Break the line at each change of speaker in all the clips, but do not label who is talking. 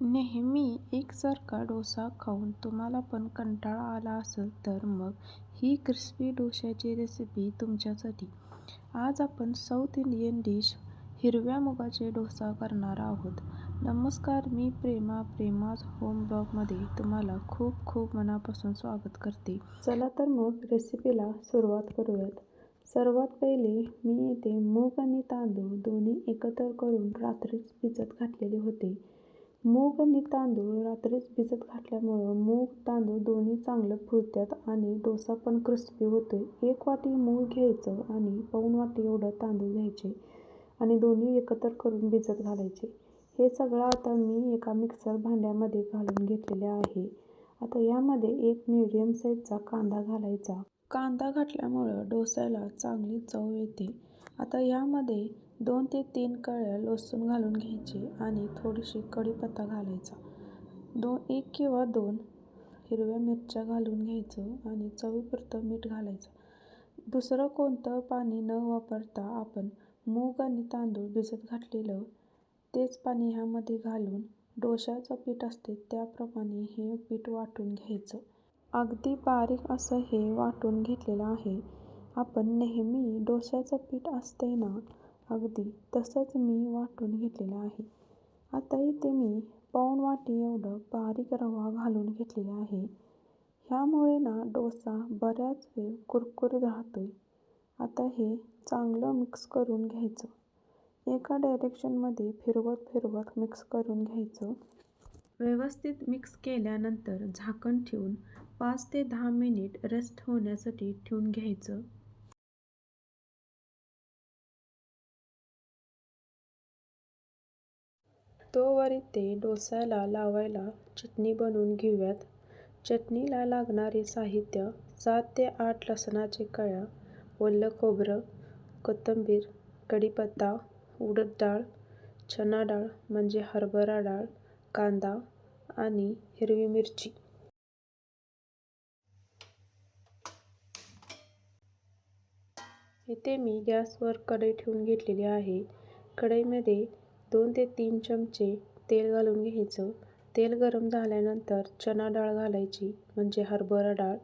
नेहमी एकसारखा डोसा खाऊन तुम्हाला पण कंटाळा आला असेल तर मग ही क्रिस्पी डोश्याची रेसिपी तुमच्यासाठी. आज आपण साऊथ इंडियन डिश हिरव्या मुगाचे डोसा करणार आहोत. नमस्कार मी प्रेमा प्रेमाज होम ब्लॉगमध्ये तुम्हाला खूप खूप मनापासून स्वागत करते. चला तर मग रेसिपीला सुरुवात करूयात. सर्वात पहिले मी इथे मूग आणि तांदूळ दोन्ही एकत्र करून रात्रीच भिजत घातलेले होते. मूग आणि तांदूळ रात्रीच भिजत घातल्यामुळं मूग तांदूळ दोन्ही चांगलं फुलतात आणि डोसा पण क्रिस्पी होतोय. एक वाटी मूग घ्यायचं आणि पाऊण वाटी एवढं तांदूळ घ्यायचे आणि दोन्ही एकत्र करून भिजत घालायचे. हे सगळं आता मी एका मिक्सर भांड्यामध्ये घालून घेतलेले आहे. आता यामध्ये एक मीडियम साईजचा कांदा घालायचा. कांदा घातल्यामुळं डोस्याला चांगली चव येते. आता यामध्ये दोन ते तीन कळ्या लसूण घालून घ्यायची आणि थोडीशी कढीपत्ता घालायचा. दोन एक किंवा दोन हिरव्या मिरच्या घालून घ्यायचं आणि चवीपुरतं मीठ घालायचं. दुसरं कोणतं पाणी न वापरता आपण मूग आणि तांदूळ भिजत घातलेलं तेच पाणी ह्यामध्ये घालून डोशाचं पीठ असते त्याप्रमाणे हे पीठ वाटून घ्यायचं. अगदी बारीक असं हे वाटून घेतलेलं आहे. आपण नेहमी डोशाचं पीठ असते ना, अगदी तसंच मी वाटून घेतलेलं आहे. आता इथे मी पाऊण वाटी एवढं बारीक रवा घालून घेतलेला आहे. ह्यामुळे ना डोसा बऱ्याच वेळ कुरकुरीत राहतो आहे आता हे चांगलं मिक्स करून घ्यायचं. एका डायरेक्शनमध्ये फिरवत फिरवत मिक्स करून घ्यायचं. व्यवस्थित मिक्स केल्यानंतर झाकण ठेवून पाच ते दहा मिनिट रेस्ट होण्यासाठी ठेवून घ्यायचं. तोवर इथे डोस्याला लावायला चटणी बनवून घेऊयात. चटणीला लागणारे साहित्य सात ते आठ लसणाच्या कळ्या, ओलं खोबरं, कोथिंबीर, कढीपत्ता, उडद डाळ, चणा डाळ म्हणजे हरभरा डाळ, कांदा आणि हिरवी मिरची. इथे मी गॅसवर कढई ठेवून घेतलेली आहे. कढईमध्ये दोन ते तीन चमचे तेल घालून घ्यायचं. तेल गरम झाल्यानंतर चणा डाळ घालायची म्हणजे हरभरा डाळ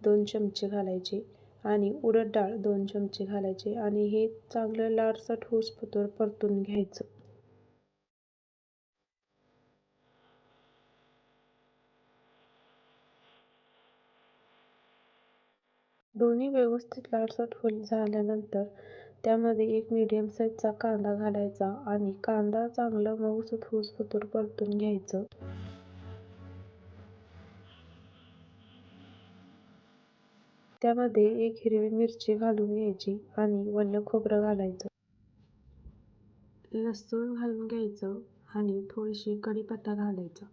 दोन चमचे घालायचे आणि उडद डाळ दोन चमचे घालायचे आणि हे चांगलं लालसर होईस्तोवर परतून घ्यायचं. दोन्ही व्यवस्थित लाडसट होईल झाल्यानंतर त्यामध्ये एक मीडियम साईजचा कांदा घालायचा आणि कांदा चांगलं मऊसूत होईस्तोवर परतून घ्यायचं. त्यामध्ये एक हिरवी मिरची घालून घ्यायची आणि ओलं खोबरं घालायचं. लसूण घालून घ्यायचं आणि थोडीशी कढीपत्ता घालायचा.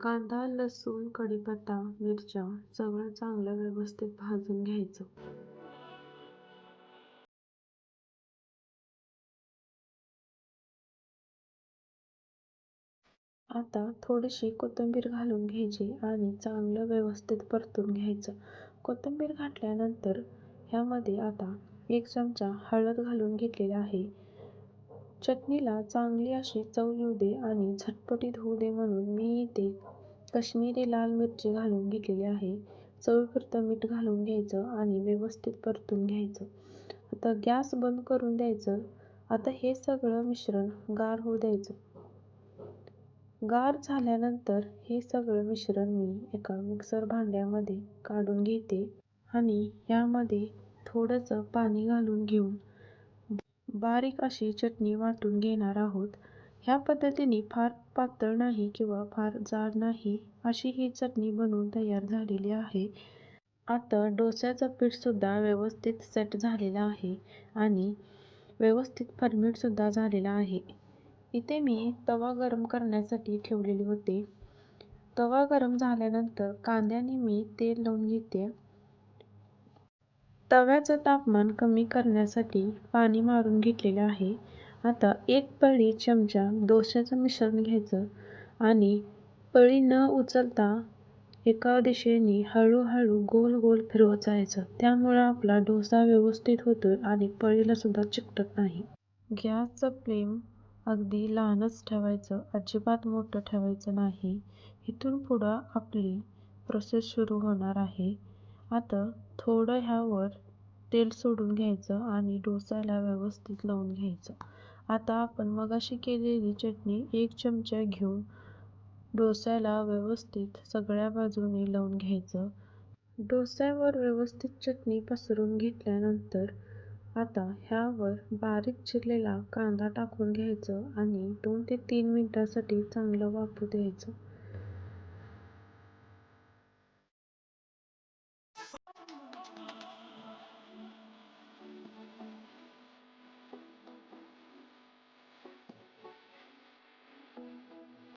कांदा, लसूण, कढीपत्ता, मिरच्या सगळं चांगलं व्यवस्थित भाजून घ्यायचं. आता थोडीशी कोथिंबीर घालून घ्यायची आणि चांगलं व्यवस्थित परतून घ्यायचं. कोथिंबीर घातल्यानंतर ह्यामध्ये आता एक चमचा हळद घालून घेतलेली आहे. चटणीला चांगली अशी चव येऊ दे आणि झटपटीत होऊ दे म्हणून मी इथे कश्मीरी लाल मिरची घालून घेतलेली आहे. चवीपुरतं मीठ घालून घ्यायचं आणि व्यवस्थित परतून घ्यायचं. आता गॅस बंद करून द्यायचं. आता हे सगळं मिश्रण गार होऊ द्यायचं. गार झाल्यानंतर हे सगळं मिश्रण मी एका मिक्सर भांड्यामध्ये काढून घेते आणि यामध्ये थोडंसं पाणी घालून घेऊन बारीक अशी चटणी वाटून घेणार आहोत. ह्या पद्धतीने फार पातळ नाही किंवा फार जाड नाही अशी ही चटणी बनवून तयार झालेली आहे. आता डोस्याचं पीठसुद्धा व्यवस्थित सेट झालेलं आहे आणि व्यवस्थित फर्मीटसुद्धा झालेला आहे. इथे मी तवा गरम करण्यासाठी ठेवलेले होते. तवा गरम झाल्यानंतर कांद्याने मी तेल लावून घेते. तव्याचं तापमान कमी करण्यासाठी पाणी मारून घेतलेलं आहे. आता एक पळी चमचा डोश्याचं मिश्रण घ्यायचं आणि पळी न उचलता एका दिशेने हळूहळू गोल गोल फिरवत जायचं. त्यामुळं आपला डोसा व्यवस्थित होतो आणि पळीला सुद्धा चिकटत नाही. गॅसचं फ्लेम अगदी लहानच ठेवायचं अजिबात मोठं ठेवायचं नाही. इथून पुढं आपली प्रोसेस सुरू होणार आहे. आता थोडं ह्यावर तेल सोडून घ्यायचं आणि डोसाला व्यवस्थित लावून घ्यायचं. आता आपण मगाशी केलेली चटणी एक चमचा घेऊन डोस्याला व्यवस्थित सगळ्या बाजूने लावून घ्यायचं. डोस्यावर व्यवस्थित चटणी पसरून घेतल्यानंतर आता ह्यावर बारीक चिरलेला कांदा टाकून घ्यायचं आणि दोन ते तीन मिनिटांसाठी चांगलं वाफू द्यायचं.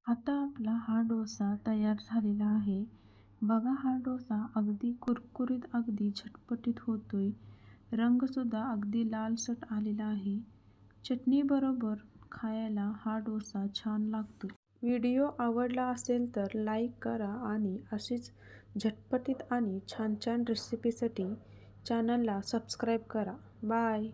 आता आपला हा डोसा तयार झालेला आहे. बघा हा डोसा अगदी कुरकुरीत अगदी झटपटीत होतोय. रंगसुद्धा अगदी लालसट आलेला आहे. चटणीबरोबर खायला हा डोसा छान लागतो. व्हिडिओ आवडला असेल तर लाईक करा आणि अशीच झटपटीत आणि छान छान रेसिपीसाठी चॅनलला सबस्क्राईब करा. बाय!